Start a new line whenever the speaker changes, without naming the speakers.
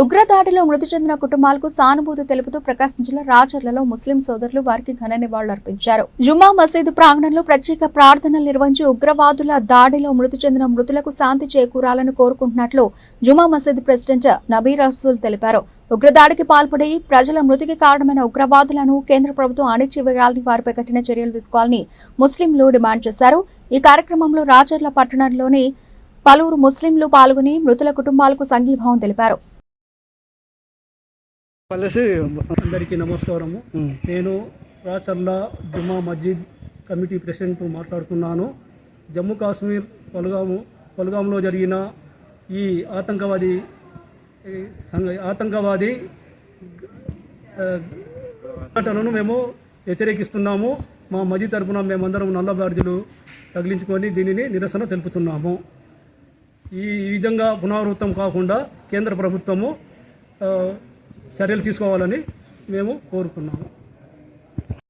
ఉగ్రదాడిలో మృతి చెందిన కుటుంబాలకు సానుభూతి తెలుపుతూ ప్రకాశం జిల్లా రాచర్లలో ముస్లిం సోదరులు వారికి ఘన నివాళులర్పించారు జుమ్మా మసీదు ప్రాంగణంలో ప్రత్యేక ప్రార్థనలు నిర్వహించి ఉగ్రవాదుల దాడిలో మృతి చెందిన మృతులకు శాంతి చేకూరాలని కోరుకుంటున్నట్లు జుమ్మా మసీదు ప్రెసిడెంట్ నబీ రసూల్ తెలిపారు. ఉగ్రదాడికి పాల్పడి ప్రజల మృతికి కారణమైన ఉగ్రవాదులను కేంద్ర ప్రభుత్వం అణిచివేయాలని వారిపై కఠిన చర్యలు తీసుకోవాలని ముస్లింలు డిమాండ్ చేశారు. ఈ కార్యక్రమంలో రాచర్ల పట్టణంలోని పలువురు ముస్లింలు పాల్గొని మృతుల కుటుంబాలకు సంఘీభావం తెలిపారు.
అందరికీ నమస్కారము. నేను రాచర్ల జుమ్మా మస్జిద్ కమిటీ ప్రెసిడెంట్ మాట్లాడుతున్నాను. జమ్మూ కాశ్మీర్ పలుగాము పలుగాములో జరిగిన ఈ ఆతంకవాది ఆతంకవాది ఘటనను మేము వ్యతిరేకిస్తున్నాము. మా మస్జిద్ తరపున మేమందరం నల్ల బ్యాడ్జీలు తగిలించుకొని దీనిని నిరసన తెలుపుతున్నాము. ఈ విధంగా పునరావృతం కాకుండా కేంద్ర ప్రభుత్వము చర్యలు తీసుకోవాలని మేము కోరుకున్నాము.